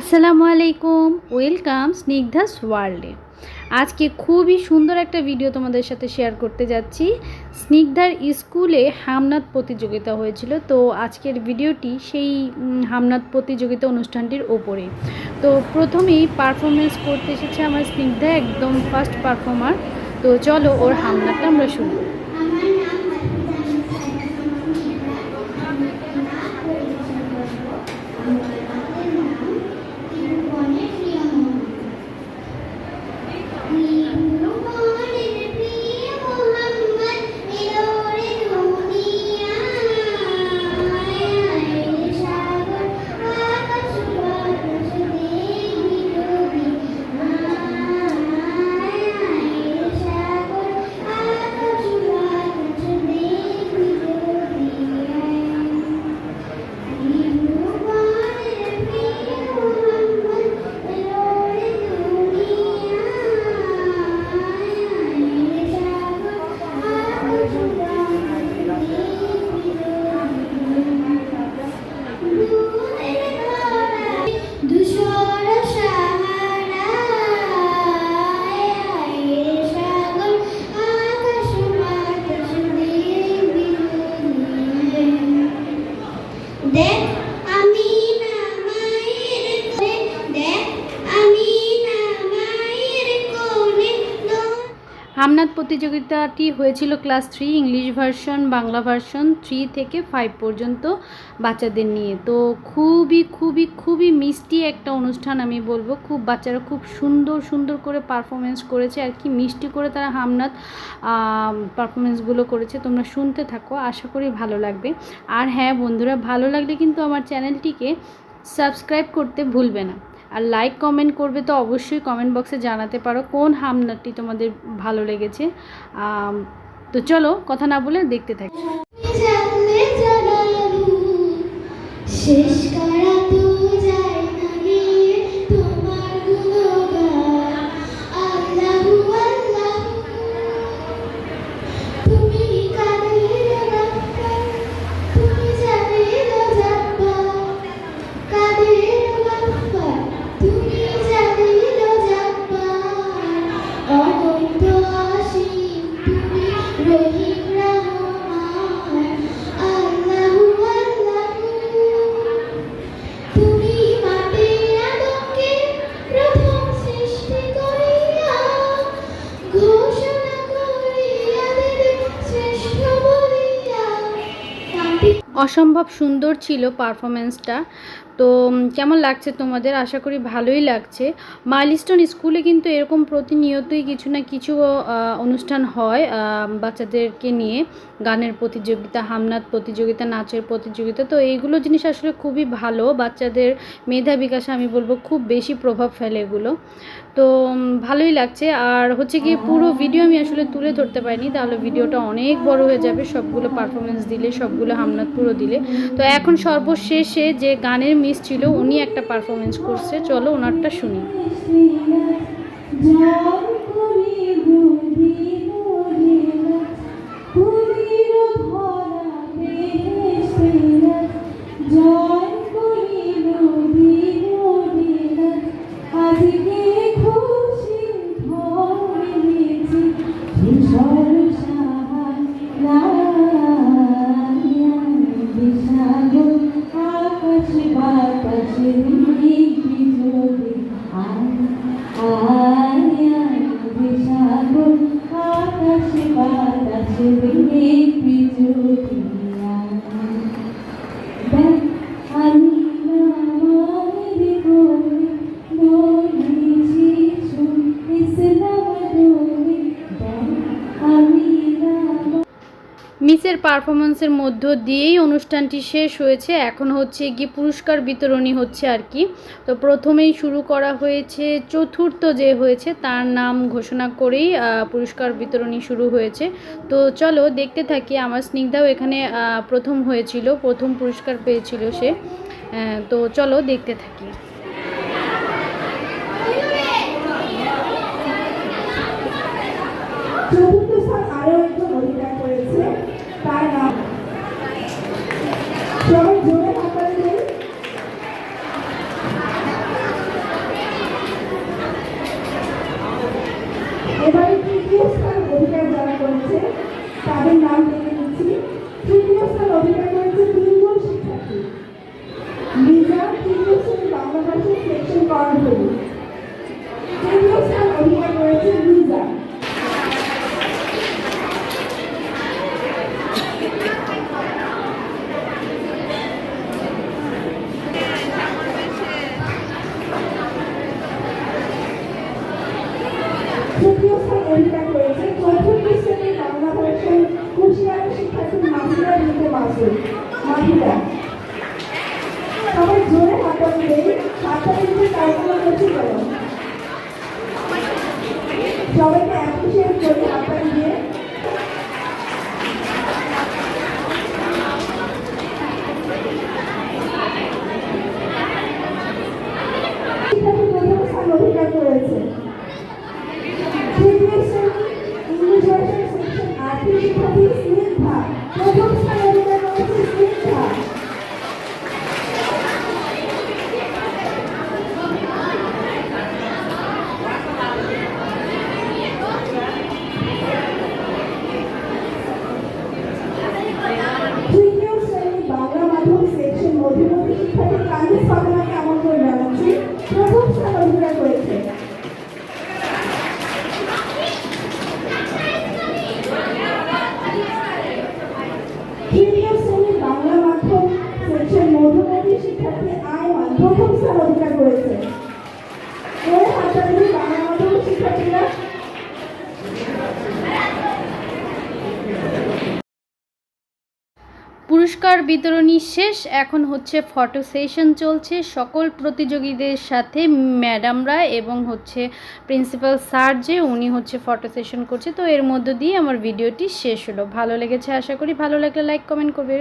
আসসালামু আলাইকুম, ওয়েলকাম স্নিগ্ধাস ওয়ার্ল্ডে। আজকে খুবই সুন্দর একটা ভিডিও তোমাদের সাথে শেয়ার করতে যাচ্ছি। স্নিগ্ধার স্কুলে হামনাথ প্রতিযোগিতা হয়েছিল, তো আজকের ভিডিওটি সেই হামনাথ প্রতিযোগিতা অনুষ্ঠানটির ওপরে। তো প্রথমেই পারফরমেন্স করতে এসেছে আমার স্নিগ্ধা, একদম ফার্স্ট পারফর্মার তো চলো ওর হামনাথটা আমরা শুনি। হামনাথ প্রতিযোগিতাটি হয়েছিল class three, English version, Bangla version, three থেকে ফাইভ পর্যন্ত বাচ্চাদের নিয়ে। তো খুবই খুবই খুবই মিষ্টি একটা অনুষ্ঠান আমি বলব। খুব বাচ্চারা খুব সুন্দর সুন্দর করে পারফরমেন্স করেছে। আর কি মিষ্টি করে তারা হামনাথ পারফরমেন্সগুলো করেছে। তোমরা শুনতে থাকো, আশা করি ভালো লাগবে। আর হ্যাঁ বন্ধুরা, ভালো লাগলে কিন্তু আমার চ্যানেলটিকে সাবস্ক্রাইব করতে ভুলবে না। আর লাইক কমেন্ট করবে তো অবশ্যই কমেন্ট বক্সে জানাতে পারো কোন হামনাটি তোমাদের ভালো লেগেছে। তো চলো কথা না বলে দেখতে থাকি। শেষ করা অসম্ভব সুন্দর ছিল পারফরমেন্সটা তো কেমন লাগছে তোমাদের? আশা করি ভালোই লাগছে। মাইলস্টোন স্কুলে কিন্তু এরকম প্রতিনিয়তই কিছু না কিছু অনুষ্ঠান হয় বাচ্চাদেরকে নিয়ে। গানের প্রতিযোগিতা, হামনাথ প্রতিযোগিতা, নাচের প্রতিযোগিতা। তো এইগুলো জিনিস আসলে খুবই ভালো। বাচ্চাদের মেধা বিকাশে আমি বলব খুব বেশি প্রভাব ফেলে এগুলো। তো ভালোই লাগছে। আর হচ্ছে কি, পুরো ভিডিও আমি আসলে তুলে ধরতে পারিনি। তাহলে ভিডিওটা অনেক বড় হয়ে যাবে। সবগুলো পারফরমেন্স দিলে, সবগুলো হামনাথ পুরো দিলে। তো এখন সর্বশেষে যে গানের মিস ছিল, উনি একটা পারফরমেন্স করছে। চলো, ওনারটা শুনি। Thank you. মিসের পারফরমেন্সের মধ্য দিয়েই অনুষ্ঠানটি শেষ হয়েছে। এখন হচ্ছে গিয়ে পুরস্কার বিতরণী হচ্ছে আর কি। তো প্রথমেই শুরু করা হয়েছে, চতুর্থ যে হয়েছে তার নাম ঘোষণা করেই পুরস্কার বিতরণী শুরু হয়েছে। তো চলো দেখতে থাকি, আমার স্নিগ্ধাও এখানে প্রথম হয়েছিল, প্রথম পুরস্কার পেয়েছিল সে। তো চলো দেখতে থাকি। চতুর্থ স্থান এবারে তৃতীয় স্থান অধিকার যারা করেছে, তাদের নাম ডেকে নিচ্ছি। তৃতীয় স্থান অধিকার করেছে তিনজন শিক্ষার্থী। লিজা তৃতীয় বাংলা ভাষায় সেকশন করার জন্য মাসুদ মাহিদা সবাই জোরে হাততালি দেই হাততালি দিতে কারখানা করছি কেন সবাইকে অ্যাপ্রিসিয়েট করি হাততালি দিয়ে শিক্ষার্থী প্রথম স্থান অধিকার করেছে তৃতীয় শ্রেণি ইংলিশ ভাষার সেকশন আর্থিক শিক্ষার্থী স্নিগ্ধা প্রথম স্থান অধিকার করেছে স্নিগ্ধা তৃতীয় শ্রেণি বাংলা মাধ্যম সেকশন মধ্যবর্তী শিক্ষার্থী কানিস ফাতেমাকে আমন্ত্রণ জানাচ্ছি প্রথম স্থান অধিকার করেছে তৃতীয় শ্রেণির বাংলা মাধ্যম সেকশন মধ্যবর্তী শিক্ষার্থী আয়মান প্রথম স্থান অধিকার করেছে। শিক্ষার্থীরা? পুরস্কার বিতরণী শেষ, এখন হচ্ছে ফটো সেশন চলছে। সকল প্রতিযোগীদের সাথে ম্যাডামরা এবং হচ্ছে প্রিন্সিপাল স্যার যে, উনি হচ্ছে ফটো সেশন করছে। তো এর মধ্য দিয়ে আমার ভিডিওটি শেষ হলো। ভালো লেগেছে আশা করি। ভালো লাগলে লাইক, কমেন্ট করবে।